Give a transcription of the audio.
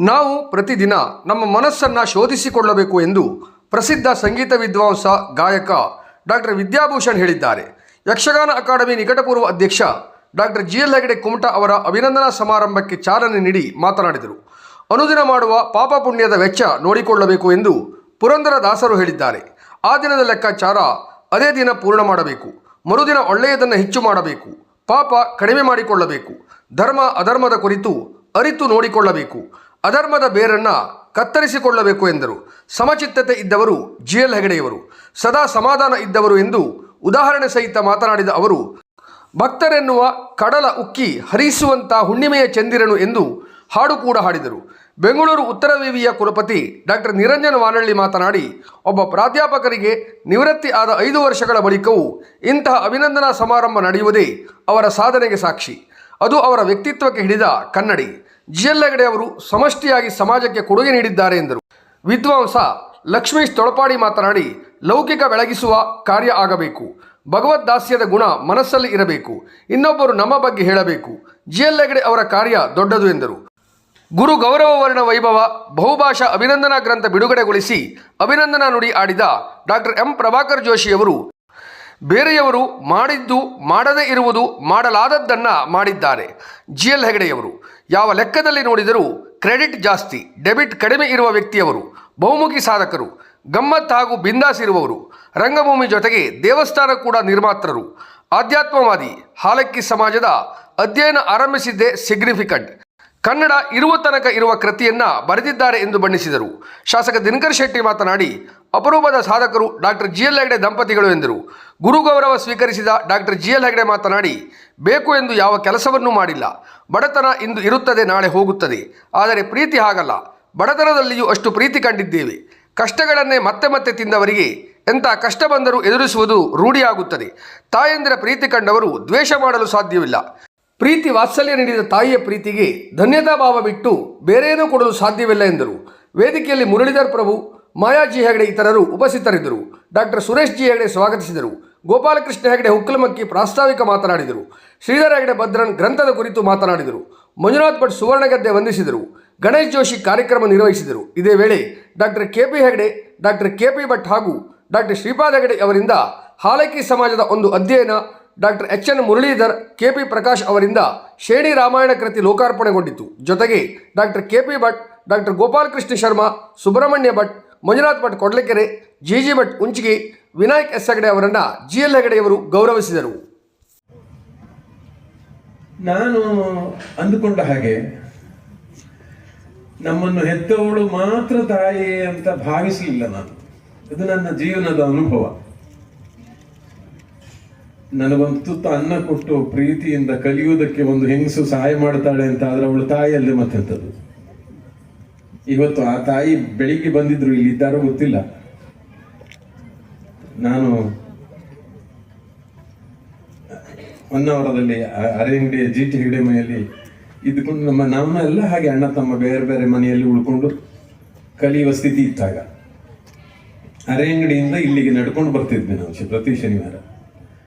ನಾವು ಪ್ರತಿದಿನ ನಮ್ಮ ಮನಸ್ಸನ್ನು ಶೋಧಿಸಿಕೊಳ್ಳಬೇಕು ಎಂದು ಪ್ರಸಿದ್ಧ ಸಂಗೀತ ವಿದ್ವಾಂಸ ಗಾಯಕ ಡಾಕ್ಟರ್ ವಿದ್ಯಾಭೂಷಣ್ ಹೇಳಿದ್ದಾರೆ. ಯಕ್ಷಗಾನ ಅಕಾಡೆಮಿ ನಿಕಟಪೂರ್ವ ಅಧ್ಯಕ್ಷ doctor G L Hegde Kumta ಅವರ ಅಭಿನಂದನಾ ಸಮಾರಂಭಕ್ಕೆ ಚಾಲನೆ ನೀಡಿ ಮಾತನಾಡಿದರು. ಅನುದಿನ ಮಾಡುವ ಪಾಪ ಪುಣ್ಯದ ವೆಚ್ಚ ನೋಡಿಕೊಳ್ಳಬೇಕು ಎಂದು ಪುರಂದರ ದಾಸರು ಹೇಳಿದ್ದಾರೆ. ಆ ದಿನದ ಲೆಕ್ಕಾಚಾರ ಅದೇ ದಿನ ಪೂರ್ಣ ಮಾಡಬೇಕು. ಮರುದಿನ ಒಳ್ಳೆಯದನ್ನು ಹೆಚ್ಚು ಮಾಡಬೇಕು. ಪಾಪ ಕಡಿಮೆ ಮಾಡಿಕೊಳ್ಳಬೇಕು. ಧರ್ಮ ಅಧರ್ಮದ ಕುರಿತು ಅರಿತು ನೋಡಿಕೊಳ್ಳಬೇಕು. ಅಧರ್ಮದ ಬೇರನ್ನ ಕತ್ತರಿಸಿಕೊಳ್ಳಬೇಕು ಎಂದರು. ಸಮಚಿತ್ತತೆ ಇದ್ದವರು ಜಿ ಎಲ್ ಹೆಗಡೆಯವರು, ಸದಾ ಸಮಾಧಾನ ಇದ್ದವರು ಎಂದು ಉದಾಹರಣೆ ಸಹಿತ ಮಾತನಾಡಿದ ಅವರು, ಭಕ್ತರೆನ್ನುವ ಕಡಲ ಉಕ್ಕಿ ಹರಿಸುವಂಥ ಹುಣ್ಣಿಮೆಯ ಚಂದಿರನು ಎಂದು ಹಾಡು ಕೂಡ ಹಾಡಿದರು. ಬೆಂಗಳೂರು ಉತ್ತರ ವಿವಿಯ ಕುಲಪತಿ ಡಾಕ್ಟರ್ ನಿರಂಜನ ವಾನಳ್ಳಿ ಮಾತನಾಡಿ, ಒಬ್ಬ ಪ್ರಾಧ್ಯಾಪಕರಿಗೆ ನಿವೃತ್ತಿ ಆದ ಐದು ವರ್ಷಗಳ ಬಳಿಕವೂ ಇಂತಹ ಅಭಿನಂದನಾ ಸಮಾರಂಭ ನಡೆಯುವುದೇ ಅವರ ಸಾಧನೆಗೆ ಸಾಕ್ಷಿ. ಅದು ಅವರ ವ್ಯಕ್ತಿತ್ವಕ್ಕೆ ಹಿಡಿದ ಕನ್ನಡಿ. ಜಿ ಅವರು ಸಮಷ್ಟಿಯಾಗಿ ಸಮಾಜಕ್ಕೆ ಕೊಡುಗೆ ನೀಡಿದ್ದಾರೆ ಎಂದರು. ವಿದ್ವಾಂಸ ಲಕ್ಷ್ಮೀಶ್ ತೊಳಪಾಡಿ ಮಾತನಾಡಿ, ಲೌಕಿಕ ಬೆಳಗಿಸುವ ಕಾರ್ಯ ಆಗಬೇಕು. ಭಗವದ್ ದಾಸ್ಯದ ಗುಣ ಮನಸ್ಸಲ್ಲಿ ಇರಬೇಕು. ಇನ್ನೊಬ್ಬರು ನಮ್ಮ ಬಗ್ಗೆ ಹೇಳಬೇಕು. ಜಿ ಹೆಗಡೆ ಅವರ ಕಾರ್ಯ ದೊಡ್ಡದು ಎಂದರು. ಗುರು ಗೌರವ ವರ್ಣ ವೈಭವ, ಬಹುಭಾಷಾ ಅಭಿನಂದನಾ ಗ್ರಂಥ ಬಿಡುಗಡೆಗೊಳಿಸಿ ಅಭಿನಂದನಾ ನುಡಿ ಆಡಿದ ಡಾಕ್ಟರ್ ಎಂ. ಪ್ರಭಾಕರ್ ಜೋಶಿಯವರು ಬೇರೆಯವರು ಮಾಡಿದ್ದು ಮಾಡದೇ ಇರುವುದು ಮಾಡಲಾದದ್ದನ್ನು ಮಾಡಿದ್ದಾರೆ. ಜಿ ಎಲ್ ಹೆಗಡೆಯವರು, ಯಾವ ಲೆಕ್ಕದಲ್ಲಿ ನೋಡಿದರೂ ಕ್ರೆಡಿಟ್ ಜಾಸ್ತಿ, ಡೆಬಿಟ್ ಕಡಿಮೆ ಇರುವ ವ್ಯಕ್ತಿಯವರು, ಬಹುಮುಖಿ ಸಾಧಕರು, ಗಮ್ಮತ್ ಹಾಗೂ ಬಿಂದಾಸ್ ಇರುವವರು, ರಂಗಭೂಮಿ ಜೊತೆಗೆ ದೇವಸ್ಥಾನ ಕೂಡ ನಿರ್ಮಾತೃರು. ಆಧ್ಯಾತ್ಮವಾದಿ, ಹಾಲಕ್ಕಿ ಸಮಾಜದ ಅಧ್ಯಯನ ಆರಂಭಿಸಿದ್ದೇ ಸಿಗ್ನಿಫಿಕೆಂಟ್ ಕನ್ನಡ ಇರುವ ತನಕ ಇರುವ ಕೃತಿಯನ್ನ ಬರೆದಿದ್ದಾರೆ ಎಂದು ಬಣ್ಣಿಸಿದರು. ಶಾಸಕ ದಿನಕರ್ ಶೆಟ್ಟಿ ಮಾತನಾಡಿ, ಅಪರೂಪದ ಸಾಧಕರು ಡಾಕ್ಟರ್ ಜಿ ಎಲ್ ಹೆಗಡೆ ದಂಪತಿಗಳು ಎಂದರು. ಗುರು ಗೌರವ ಸ್ವೀಕರಿಸಿದ ಡಾಕ್ಟರ್ ಜಿ ಎಲ್ ಹೆಗಡೆ ಮಾತನಾಡಿ, ಬೇಕು ಎಂದು ಯಾವ ಕೆಲಸವನ್ನೂ ಮಾಡಿಲ್ಲ. ಬಡತನ ಇಂದು ಇರುತ್ತದೆ, ನಾಳೆ ಹೋಗುತ್ತದೆ. ಆದರೆ ಪ್ರೀತಿ ಹಾಗಲ್ಲ. ಬಡತನದಲ್ಲಿಯೂ ಅಷ್ಟು ಪ್ರೀತಿ ಕಂಡಿದ್ದೇವೆ. ಕಷ್ಟಗಳನ್ನೇ ಮತ್ತೆ ಮತ್ತೆ ತಿಂದವರಿಗೆ ಎಂಥ ಕಷ್ಟ ಬಂದರೂ ಎದುರಿಸುವುದು ರೂಢಿಯಾಗುತ್ತದೆ. ತಾಯಂದಿರ ಪ್ರೀತಿ ಕಂಡವರು ದ್ವೇಷ ಮಾಡಲು ಸಾಧ್ಯವಿಲ್ಲ. ಪ್ರೀತಿ ವಾತ್ಸಲ್ಯ ನೀಡಿದ ತಾಯಿಯ ಪ್ರೀತಿಗೆ ಧನ್ಯತಾ ಭಾವ ಬಿಟ್ಟು ಬೇರೇನೂ ಕೊಡಲು ಸಾಧ್ಯವಿಲ್ಲ ಎಂದರು. ವೇದಿಕೆಯಲ್ಲಿ ಮುರಳೀಧರ್ ಪ್ರಭು, ಮಾಯಾಜಿ ಹೆಗಡೆ ಇತರರು ಉಪಸ್ಥಿತರಿದ್ದರು. ಡಾಕ್ಟರ್ ಸುರೇಶ್ ಜಿ ಹೆಗಡೆ ಸ್ವಾಗತಿಸಿದರು. ಗೋಪಾಲಕೃಷ್ಣ ಹೆಗಡೆ ಹುಕ್ಕಲಮಕ್ಕಿ ಪ್ರಾಸ್ತಾವಿಕ ಮಾತನಾಡಿದರು. ಶ್ರೀಧರ ಹೆಗಡೆ ಭದ್ರನ್ ಗ್ರಂಥದ ಕುರಿತು ಮಾತನಾಡಿದರು. ಮಂಜುನಾಥ್ ಭಟ್ ಸುವರ್ಣಗದ್ದೆ ವಂದಿಸಿದರು. ಗಣೇಶ್ ಜೋಶಿ ಕಾರ್ಯಕ್ರಮ ನಿರ್ವಹಿಸಿದರು. ಇದೇ ವೇಳೆ doctor K P Hegde doctor K P Bhat ಹಾಗೂ ಡಾಕ್ಟರ್ ಶ್ರೀಪಾದ ಹೆಗಡೆ ಅವರಿಂದ ಹಾಲಕಿ ಸಮಾಜದ ಒಂದು ಅಧ್ಯಯನ doctor H N Muralidhar, K P Prakash ಅವರಿಂದ ಶೇಣಿ ರಾಮಾಯಣ ಕೃತಿ ಲೋಕಾರ್ಪಣೆಗೊಂಡಿತು. ಜೊತೆಗೆ doctor K P Bhat, doctor Gopalakrishna Sharma, Subrahmanya Bhat, Manjunath Bhat Kodlakere, G G Bhat Unchige, Vinayak S Hegde ಅವರನ್ನು ಜಿ ಎಲ್ ಹೆಗಡೆಯವರು ಗೌರವಿಸಿದರು. ನಾನು ಅಂದುಕೊಂಡ ಹಾಗೆ ನಮ್ಮನ್ನು ಹೆತ್ತವಳು ಮಾತ್ರ ತಾಯಿ ಅಂತ ಭಾವಿಸಲಿಲ್ಲ ನಾನು. ಇದು ನನ್ನ ಜೀವನದ ಅನುಭವ. ನನಗೊಂದು ತುತ್ತು ಅನ್ನ ಕೊಟ್ಟು ಪ್ರೀತಿಯಿಂದ ಕಲಿಯುವುದಕ್ಕೆ ಒಂದು ಹೆಂಗಸು ಸಹಾಯ ಮಾಡ್ತಾಳೆ ಅಂತ ಆದ್ರೆ ಅವಳು ಮತ್ತೆ ಮತ್ತೆಂಥದ್ದು ಇವತ್ತು ಆ ತಾಯಿ ಬೆಳಿಗ್ಗೆ ಬಂದಿದ್ರು ಇಲ್ಲಿ ಇದ್ದಾರೋ ಗೊತ್ತಿಲ್ಲ. ನಾನು ಹೊನ್ನಾವರದಲ್ಲಿ ಅರೆ ಅರೆಂಗಡಿ ಜಿ ಟಿ ಹೆಗಡೆ ಮನೆಯಲ್ಲಿ ಇದ್ಕೊಂಡು ನಮ್ಮ ನಮ್ಮ ಎಲ್ಲ ಹಾಗೆ ಅಣ್ಣ ತಮ್ಮ ಬೇರೆ ಬೇರೆ ಮನೆಯಲ್ಲಿ ಉಳ್ಕೊಂಡು ಕಲಿಯುವ ಸ್ಥಿತಿ ಇತ್ತಾಗ. ಅರೆಂಗಡಿಯಿಂದ ಇಲ್ಲಿಗೆ ನಡ್ಕೊಂಡು ಬರ್ತಿದ್ವಿ ನಾವು ಪ್ರತಿ ಶನಿವಾರ.